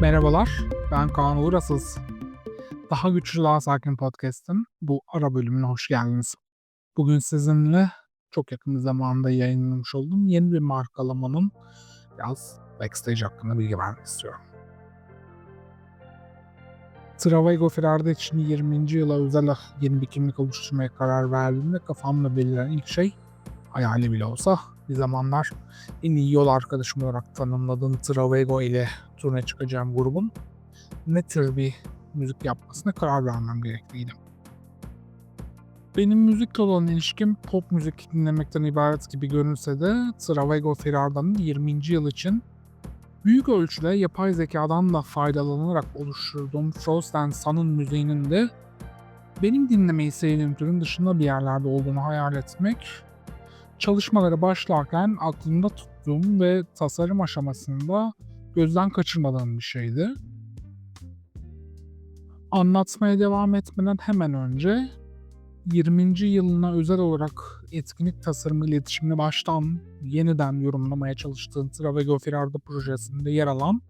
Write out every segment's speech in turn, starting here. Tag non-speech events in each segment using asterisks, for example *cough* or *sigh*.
Merhabalar, ben Kaan Uğur Asız. Daha Güçlü Daha Sakin Podcast'ın bu ara bölümüne hoş geldiniz. Bugün sizinle çok yakın bir zamanda yayınlamış olduğum yeni bir markalamanın biraz backstage hakkında bilgi vermek istiyorum. Travago Ferrari için 20. yıla özel yeni bir kimlik oluşturmaya karar verdiğimde kafamda belirlen ilk şey hayali bile olsa bir zamanlar en iyi yol arkadaşım olarak tanımladığım Travago ile turne çıkacağım grubun ne tür bir müzik yapmasına karar vermem gerekliydi. Benim müzikle olan ilişkim pop müzik dinlemekten ibaret gibi görünse de Travago Ferrarda'nın 20. yıl için büyük ölçüde yapay zekadan da faydalanarak oluşturduğum Frost and Sun'ın müziğinin de benim dinlemeyi sevdiğim türün dışında bir yerlerde olduğunu hayal etmek çalışmalara başlarken aklımda tuttuğum ve tasarım aşamasında gözden kaçırmadığım bir şeydi. Anlatmaya devam etmeden hemen önce 20. yılına özel olarak etkinlik tasarımı iletişimini baştan yeniden yorumlamaya çalıştığım Travego Firarda projesinde yer alan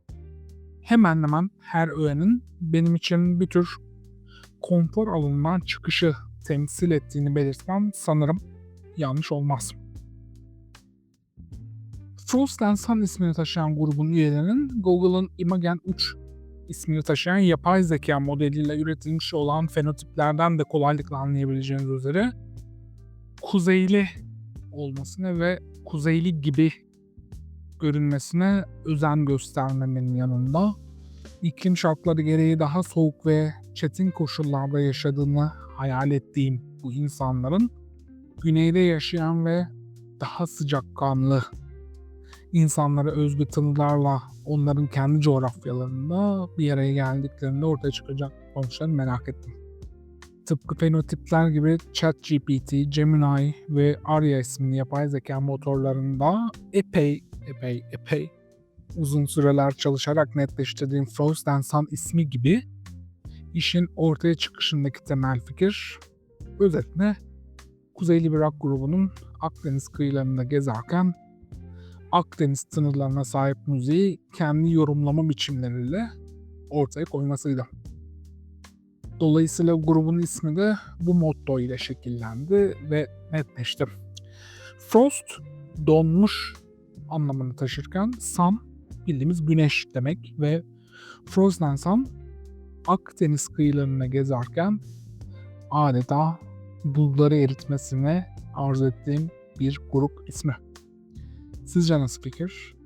hemen hemen her öğenin benim için bir tür konfor alanından çıkışı temsil ettiğini belirtmem sanırım yanlış olmaz. And Sun ismini taşıyan grubun üyelerinin Google'ın Imagen 3 ismini taşıyan yapay zeka modeliyle üretilmiş olan fenotiplerden de kolaylıkla anlayabileceğiniz üzere kuzeyli olmasına ve kuzeyli gibi görünmesine özen göstermemin yanında iklim şartları gereği daha soğuk ve çetin koşullarda yaşadığını hayal ettiğim bu insanların güneyde yaşayan ve daha sıcakkanlı insanlara özgü tanılarla onların kendi coğrafyalarında bir araya geldiklerinde ortaya çıkacak sonuçları merak ettim. Tıpkı fenotipler gibi ChatGPT, Gemini ve Arya isimli yapay zeka motorlarında epey epey epey uzun süreler çalışarak netleştirdiğim Frost Sun ismi gibi işin ortaya çıkışındaki temel fikir özetle Kuzeyli bir rock grubunun Akdeniz kıyılarında gezerken Akdeniz sınırlarına sahip müziği kendi yorumlama biçimleriyle ortaya koymasıydı. Dolayısıyla grubun ismi de bu motto ile şekillendi ve netleşti. Frost donmuş anlamını taşırken sun bildiğimiz güneş demek ve Frozen Sun Akdeniz kıyılarına gezerken adeta buzları eritmesine arzu ettiğim bir grup ismi. Sizce nasıl fikir?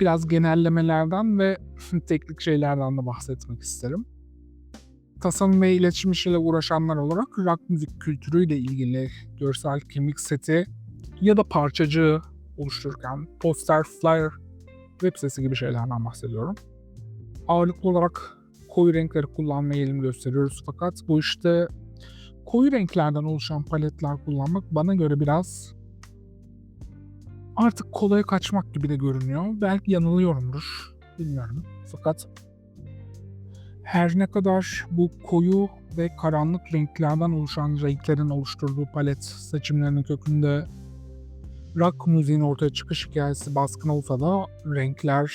Biraz genellemelerden ve *laughs* teknik şeylerden de bahsetmek isterim. Tasarım ve iletişim işiyle uğraşanlar olarak rock müzik kültürüyle ilgili görsel kimlik seti ya da parçacığı oluştururken poster, flyer, web sitesi gibi şeylerden bahsediyorum. Ağırlıklı olarak koyu renkleri kullanmaya eğilim gösteriyoruz fakat bu işte koyu renklerden oluşan paletler kullanmak bana göre biraz artık kolaya kaçmak gibi de görünüyor. Belki yanılıyorumdur. Bilmiyorum. Fakat her ne kadar bu koyu ve karanlık renklerden oluşan renklerin oluşturduğu palet seçimlerinin kökünde rock müziğin ortaya çıkış hikayesi baskın olsa da renkler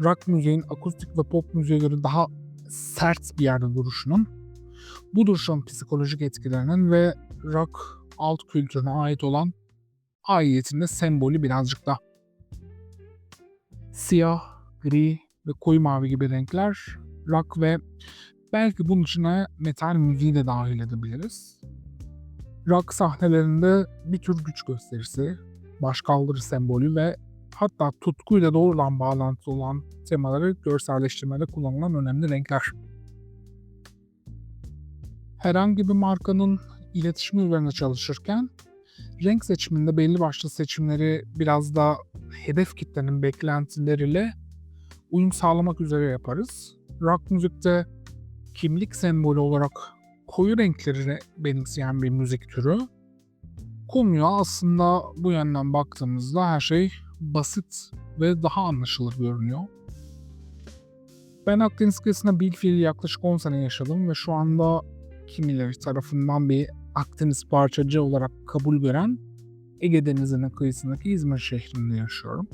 rock müziğin akustik ve pop müziğe göre daha sert bir yerde duruşunun bu duruşun psikolojik etkilerinin ve rock alt kültürüne ait olan aidiyetinde sembolü birazcık da. Siyah, gri ve koyu mavi gibi renkler rock ve belki bunun içine metal müziği de dahil edebiliriz. Rock sahnelerinde bir tür güç gösterisi, başkaldırı sembolü ve hatta tutkuyla doğrudan bağlantılı olan temaları görselleştirmede kullanılan önemli renkler. Herhangi bir markanın iletişimi üzerine çalışırken renk seçiminde belli başlı seçimleri biraz da hedef kitlenin beklentileriyle uyum sağlamak üzere yaparız. Rock müzikte kimlik sembolü olarak koyu renkleri benimseyen bir müzik türü. Konuya aslında bu yönden baktığımızda her şey basit ve daha anlaşılır görünüyor. Ben Akdeniz kıyısında bir fiil yaklaşık 10 sene yaşadım ve şu anda kimileri tarafından bir Akdeniz parçacı olarak kabul gören Ege Denizi'nin kıyısındaki İzmir şehrinde yaşıyorum.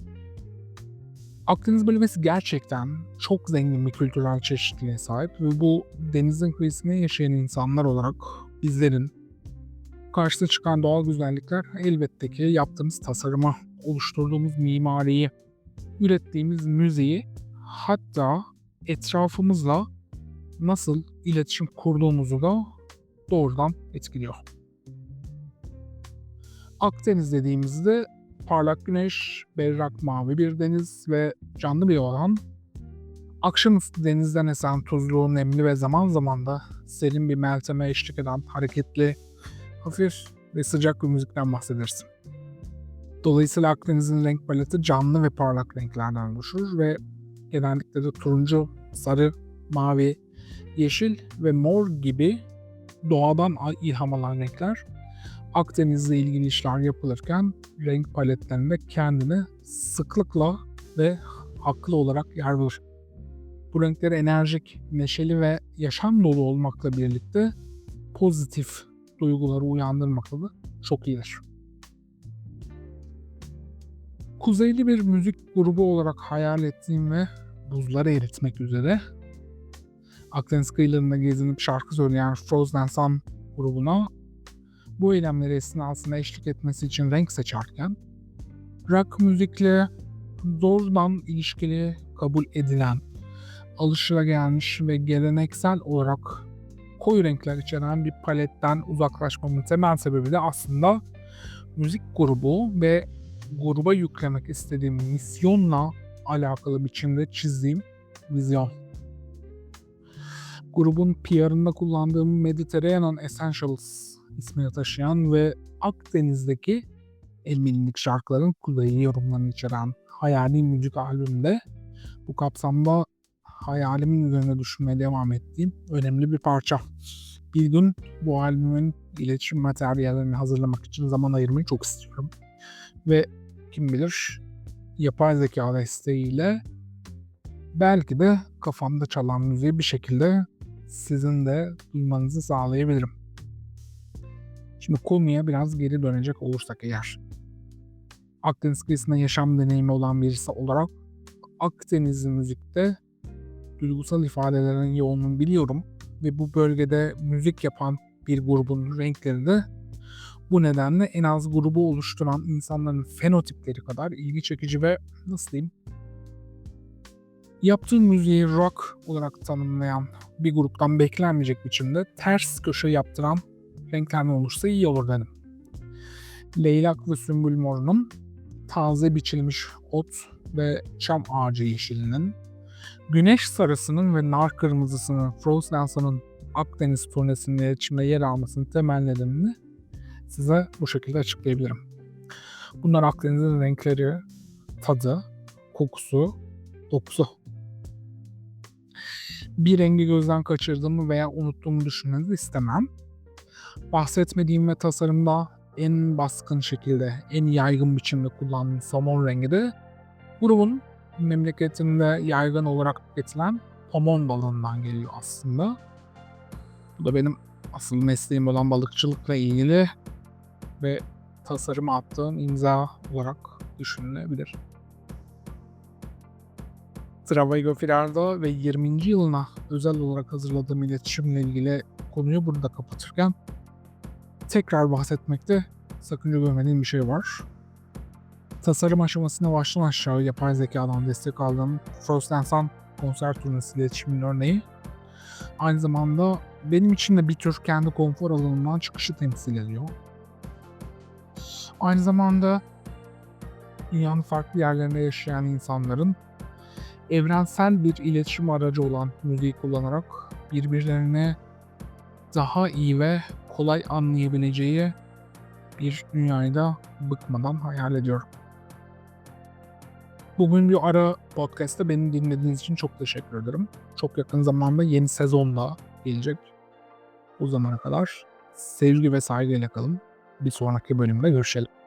Akdeniz bölgesi gerçekten çok zengin bir kültürel çeşitliliğe sahip ve bu denizin kıyısında yaşayan insanlar olarak bizlerin karşısına çıkan doğal güzellikler elbette ki yaptığımız tasarıma, oluşturduğumuz mimariyi, ürettiğimiz müziği hatta etrafımızla nasıl iletişim kurduğumuzu da doğrudan etkiliyor. Akdeniz dediğimizde parlak güneş, berrak mavi bir deniz ve canlı bir alan. Akşamüstü denizden esen tuzlu, nemli ve zaman zaman da serin bir melteme eşlik eden hareketli, hafif ve sıcak bir müzikten bahsederiz. Dolayısıyla Akdeniz'in renk paleti canlı ve parlak renklerden oluşur ve genellikle de turuncu, sarı, mavi, yeşil ve mor gibi doğadan ilham alan renkler Akdeniz'le ilgili işler yapılırken renk paletlerinde kendini sıklıkla ve haklı olarak yer bulur. Bu renkler enerjik, neşeli ve yaşam dolu olmakla birlikte pozitif duyguları uyandırmakla da çok iyidir. Kuzeyli bir müzik grubu olarak hayal ettiğim ve buzları eritmek üzere Akdeniz kıyılarında gezinip şarkı söyleyen Frozen Sun grubuna bu eylemleri esnasında eşlik etmesi için renk seçerken rock müzikle doğrudan ilişkili kabul edilen, alışılagelmiş ve geleneksel olarak koyu renkler içeren bir paletten uzaklaşmamın temel sebebi de aslında müzik grubu ve gruba yüklemek istediğim misyonla alakalı biçimde çizdiğim vizyon. Grubun PR'ında kullandığım Mediterranean Essentials ismini taşıyan ve Akdeniz'deki bilindik şarkıların kuzeyi yorumlarını içeren hayali müzik albümde bu kapsamda hayalimin üzerine düşünmeye devam ettiğim önemli bir parça. Bir gün bu albümün iletişim materyallerini hazırlamak için zaman ayırmayı çok istiyorum. Ve kim bilir yapay zeka desteğiyle belki de kafamda çalan müziği bir şekilde sizin de duymanızı sağlayabilirim. Şimdi konuya biraz geri dönecek olursak eğer. Akdeniz kıyısında yaşam deneyimi olan birisi olarak Akdeniz müzikte duygusal ifadelerin yoğunluğunu biliyorum ve bu bölgede müzik yapan bir grubun renkleri de bu nedenle en az grubu oluşturan insanların fenotipleri kadar ilgi çekici ve nasıl diyeyim yaptığı müziği rock olarak tanımlayan bir gruptan beklenmeyecek biçimde ters köşe yaptıran renklenme olursa iyi olur dedim. Leylak ve sümbül morunun taze biçilmiş ot ve çam ağacı yeşilinin, güneş sarısının ve nar kırmızısının Frozen Akdeniz turnesinin iletişimde yer almasının temel nedenini size bu şekilde açıklayabilirim. Bunlar Akdeniz'in renkleri, tadı, kokusu, dokusu. Bir rengi gözden kaçırdığımı veya unuttuğumu düşünmenizi istemem bahsetmediğim ve tasarımda en baskın şekilde, en yaygın biçimde kullandığım somon rengi de grubun memleketinde yaygın olarak tüketilen somon balığından geliyor aslında. Bu da benim asıl mesleğim olan balıkçılıkla ilgili ve tasarıma attığım imza olarak düşünülebilir. Travago Firardo ve 20. yılına özel olarak hazırladığım iletişimle ilgili konuyu burada kapatırken tekrar bahsetmekte sakınca görmediğim bir şey var. Tasarım aşamasında baştan aşağı yapay zekadan destek aldığım Frost Sun konser turnesi iletişimin örneği. Aynı zamanda benim için de bir tür kendi konfor alanımdan çıkışı temsil ediyor. Aynı zamanda dünyanın farklı yerlerinde yaşayan insanların evrensel bir iletişim aracı olan müziği kullanarak birbirlerine daha iyi ve kolay anlayabileceği bir dünyayı da bıkmadan hayal ediyorum. Bugün bir ara podcast'ta beni dinlediğiniz için çok teşekkür ederim. Çok yakın zamanda yeni sezonda gelecek. O zamana kadar sevgi ve saygıyla kalın. Bir sonraki bölümde görüşelim.